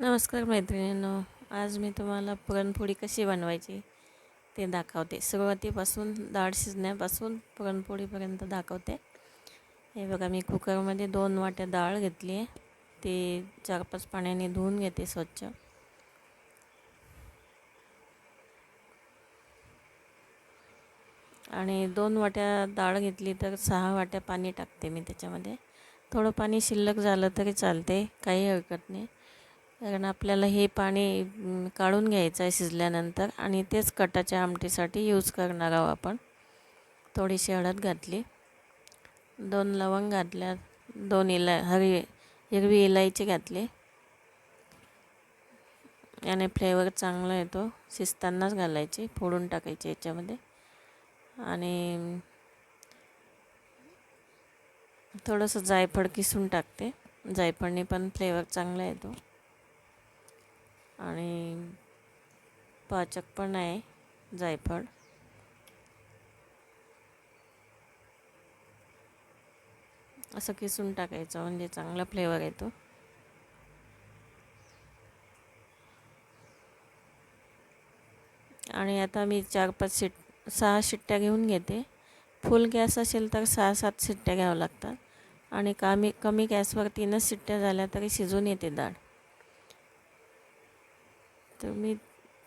नमस्कार मैत्रिणींनो आज मी तुम्हाला पुरणपोळी कशी बनवायची ते दाखवते. सुरुवातीपासून डाळ शिजण्यापासून पुरणपोळीपर्यंत दाखवते. हे बघा मी कुकरमध्ये दोन वाट्या डाळ घेतली आहे. ती चार पाच पाण्याने धुवून घेते स्वच्छ. आणि दोन वाट्या डाळ घेतली तर सहा वाट्या पाणी टाकते मी त्याच्यामध्ये. थोडं पाणी शिल्लक झालं तरी चालते काही हरकत नाही. कारण आपल्याला हे पाणी काढून घ्यायचं आहे शिजल्यानंतर आणि तेच कटाच्या आमटीसाठी यूज करणार आहोत आपण. थोडीशी हळद घातली. दोन लवंग घातल्या. दोन इला हरी हिरवी इलायची घातली. याने फ्लेवर चांगला येतो. शिजतानाच घालायची. फोडून टाकायची याच्यामध्ये. आणि थोडंसं जायफळ किसून टाकते. जायफळने पण फ्लेवर चांगला येतो. आणि पाचक पण आहे जायफळ. असं किसून टाकायचं म्हणजे चांगला फ्लेवर येतो. आणि आता मी चार पाच शिट सहा शिट्ट्या घेऊन घेते. फुल गॅस असेल तर सहा सात शिट्ट्या घ्यावं लागतात. आणि कमी कमी गॅसवर तीनच शिट्ट्या झाल्या तरी शिजून येते डाळ तर मी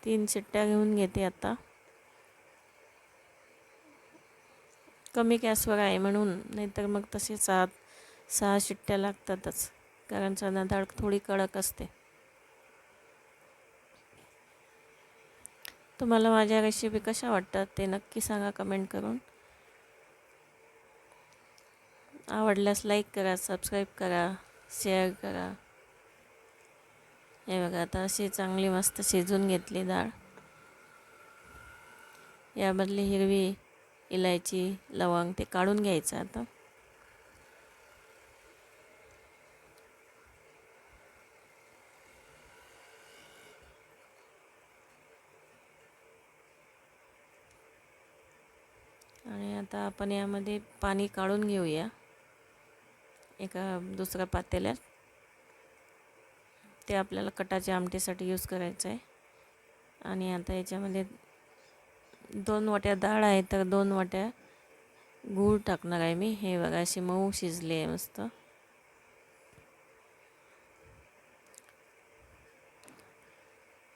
तीन शिट्ट्या घेऊन घेते आता. कमी गॅसवर आहे म्हणून नाहीतर मग तसे सात सहा शिट्ट्या लागतातच कारण चणा डाळ थोडी कडक असते. तुम्हाला माझ्या रेसिपी कशा वाटतात ते नक्की सांगा कमेंट करून. आवडल्यास लाईक करा सबस्क्राईब करा शेअर करा. हे बघा आता अशी चांगली मस्त शिजून घेतली डाळ. यामधली हिरवी इलायची लवंग ते काढून घ्यायचं आता. आणि आता आपण यामध्ये पाणी काढून घेऊया. एका दुसऱ्या पातेल्यात. ते आपल्याला कटाच्या आमटीसाठी यूज करायचं आहे. आणि आता याच्यामध्ये दोन वाट्या डाळ आहे तर दोन वाट्या गूळ टाकणार आहे मी. हे बघा अशी मऊ शिजली आहे मस्त.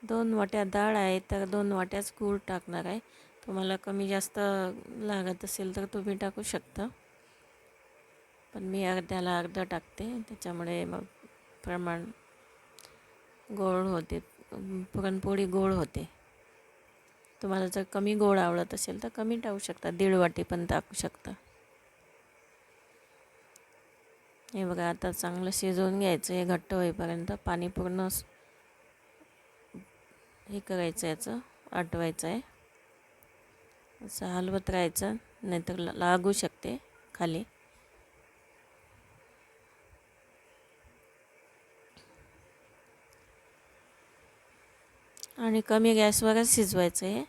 दोन वाट्या डाळ आहे तर दोन वाट्याच गूळ टाकणार आहे. तुम्हाला कमी जास्त लागत असेल तर तुम्ही टाकू शकता. पण मी अर्ध्याला अर्धा टाकते. त्याच्यामुळे मग प्रमाण गोड होते. पुरणपोळी गोड होते. तुम्हाला जर कमी गोड आवडत असेल तर कमी टाकू शकता. दीड वाटी पण टाकू शकता. हे बघा आता चांगलं शिजवून घ्यायचं. हे घट्ट होईपर्यंत पाणी पूर्ण हे करायचं याचं. आटवायचं आहे. असं हलवत राहायचं. नाहीतर लागू शकते खाली. आणि कमी गॅसवरच शिजवायचं आहे.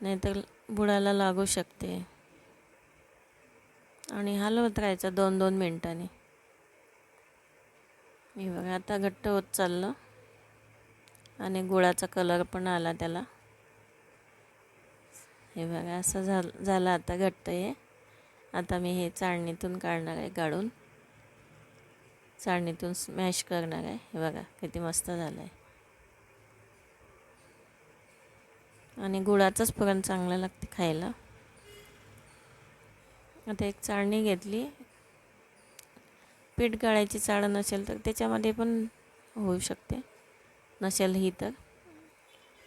नाहीतर बुडाला लागू शकते. आणि हलवत राहायचं दोन दोन मिनटांनी. मी बघा आता घट्ट होत चाललं. आणि गुळाचा कलर पण आला त्याला. हे बघा असं झालं झालं आता घट्ट आहे आता मी हे चाळणीतून काढणार आहे काढून चाळणीतून स्मॅश करणार आहे. हे बघा किती मस्त झालं आहे आणि गुळाचंच पुरण चांगलं लागते खायला. आता एक चाळणी घेतली. पीठ गाळायची चाळ नसेल तर त्याच्यामध्ये पण होऊ शकते. नसेल ही तर.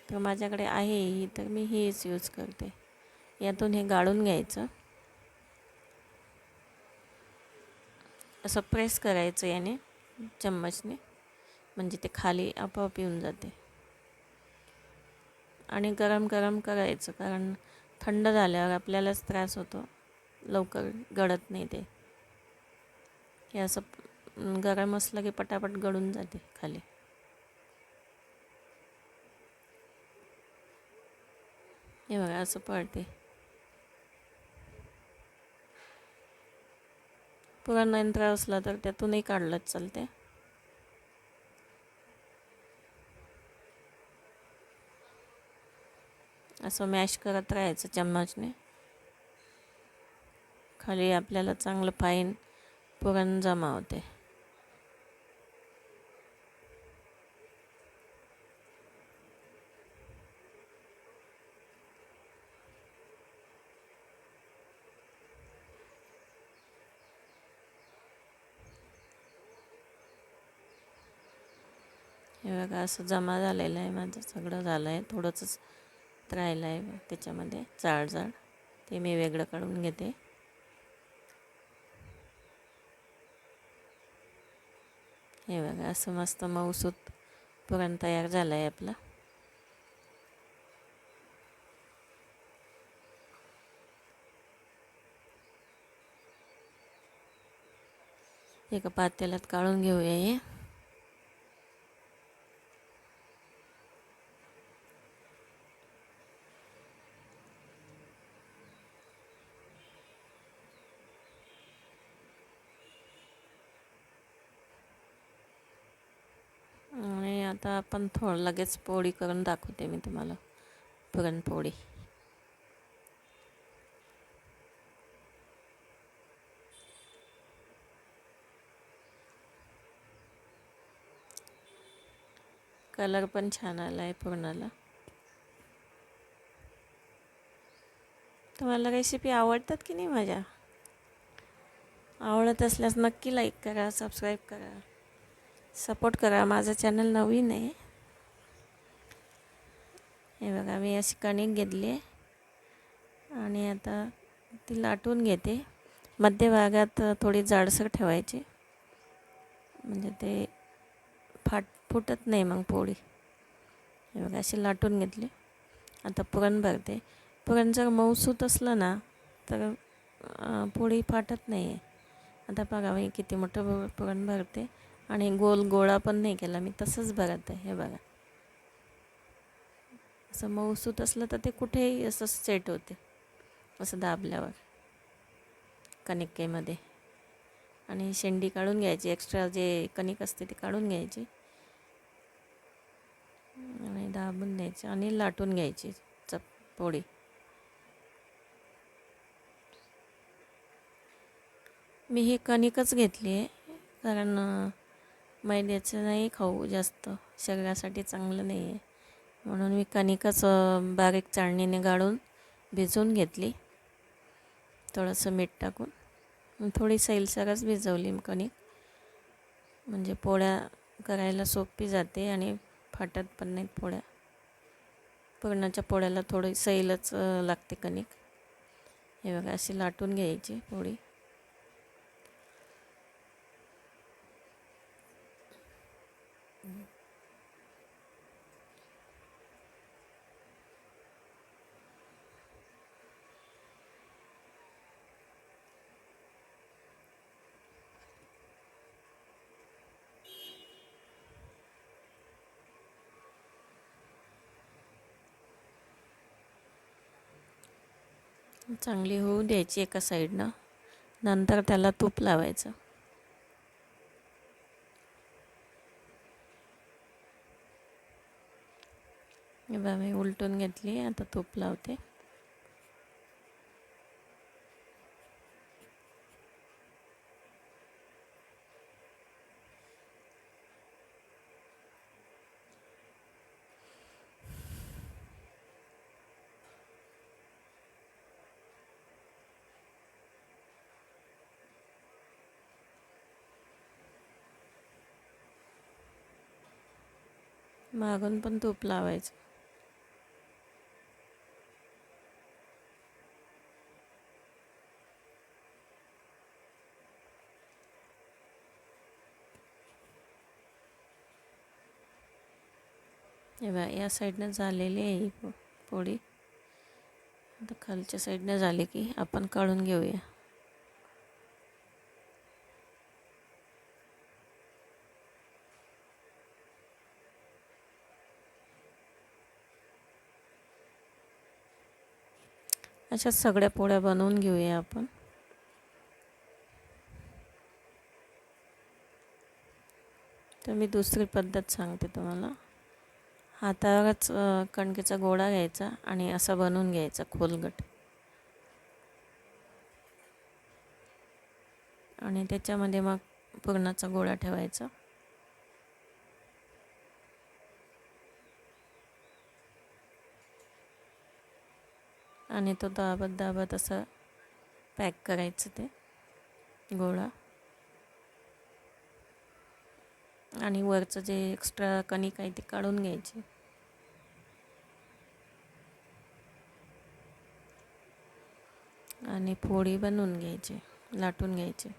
तर माझ्याकडे आहे ही तर मी हीच यूज करते. यातून हे गाळून घ्यायचं. असं प्रेस करायचं याने चम्मचने. म्हणजे ते खाली आपोआप येऊन जाते. आणि गरम गरम करायचं कारण थंड झाल्यावर आपल्यालाच त्रास होतो. लवकर गळत नाही ते. हे असं गरम असलं की पटापट गळून जाते खाली. हे बघा असं पडते. पुरण यंत्र असलं तर त्यातूनही काढलंच चालते असं मॅश करत राहायचं चम्मचने. खाली आपल्याला चांगलं फाईन पुरण जमा होते. हे बघा असं जमा झालेलं आहे माझं. सगळं झालं आहे थोडंच राहिलं आहे त्याच्यामध्ये जाड जाड ते मी वेगळं काढून घेते. हे बघा असं मस्त मऊसूत पुरण तयार झालं आहे आपलं. एका पातेल्यात काढून घेऊया हे आणि आता आपण थोडं लगेच पोळी करून दाखवते मी तुम्हाला. पुरणपोळी. कलर पण छान आला आहे पुरणाला. तुम्हाला रेसिपी आवडतात की नाही माझ्या? आवडत असल्यास नक्की लाईक करा सबस्क्राईब करा. सपोर्ट करा. माझं चॅनल नवीन आहे. हे बघा मी अशी कणिक घेतली आहे. आणि आता ती लाटून घेते. मध्यभागात थोडी जाडसर ठेवायची. म्हणजे ते फाट फुटत नाही मग पोळी. हे बघा अशी लाटून घेतली. आता पुरण भरते. पुरण जर मऊसूत असलं ना तर पोळी फाटत नाही आहे आता बघा मी किती मोठं पुरण भरते. आणि गोल गोळा पण नाही केला. मी तसंच भरत आहे. हे बघा. असं मऊसूत असलं तर ते कुठेही असं सेट होते. असं दाबल्यावर. कणिकेमध्ये आणि शेंडी काढून घ्यायची. एक्स्ट्रा जे कणिक असते ते काढून घ्यायची. आणि दाबून द्यायची. आणि लाटून घ्यायची. चप पोळी. मी ही कणिकच घेतली आहे कारण मैद्याचं नाही खाऊ जास्त. शरीरासाठी चांगलं नाही आहे म्हणून मी कणिकच बारीक चाळणीने गाळून भिजवून घेतली. थोडंसं मीठ टाकून. थोडी सैलसरच भिजवली कणिक. म्हणजे पोळ्या करायला सोपी जाते आणि फाटत पण नाहीत पोळ्या. पुरणाच्या पोळ्याला थोडी सैलच लागते कणिक. हे बघा अशी लाटून घ्यायची पोळी. चांगली होऊ द्यायची एका साईडनं. नंतर त्याला तूप लावायचं. बा मी उलटून घेतली आता तूप लावते. मागून पण तूप लावायचं. हे बा या साईडनं झालेली आहे ही पोळी. आता खालच्या साईडनं झाली की आपण काढून घेऊया. अशा सगळ्या पोळ्या बनवून घेऊया आपण. तर मी दुसरी पद्धत सांगते तुम्हाला. हातावरच कणकेचा गोळा घ्यायचा आणि असा बनवून घ्यायचा खोलगट. आणि त्याच्यामध्ये मग पुरणाचा गोळा ठेवायचा. आणि तो दाबत दाबत असं पॅक करायचं ते गोळा. आणि वरचं जे एक्स्ट्रा कणिक आहे ते काढून घ्यायची. आणि पोळी बनवून घ्यायची लाटून घ्यायची.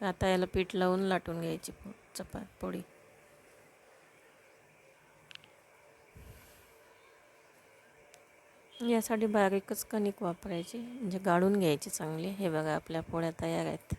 आता याला पीठ लावून लाटून घ्यायची. पो चपात पोळी. यासाठी बारीकच कणिक वापरायची म्हणजे गाळून घ्यायची चांगली. हे बघा आपल्या पोळ्या तयार आहेत.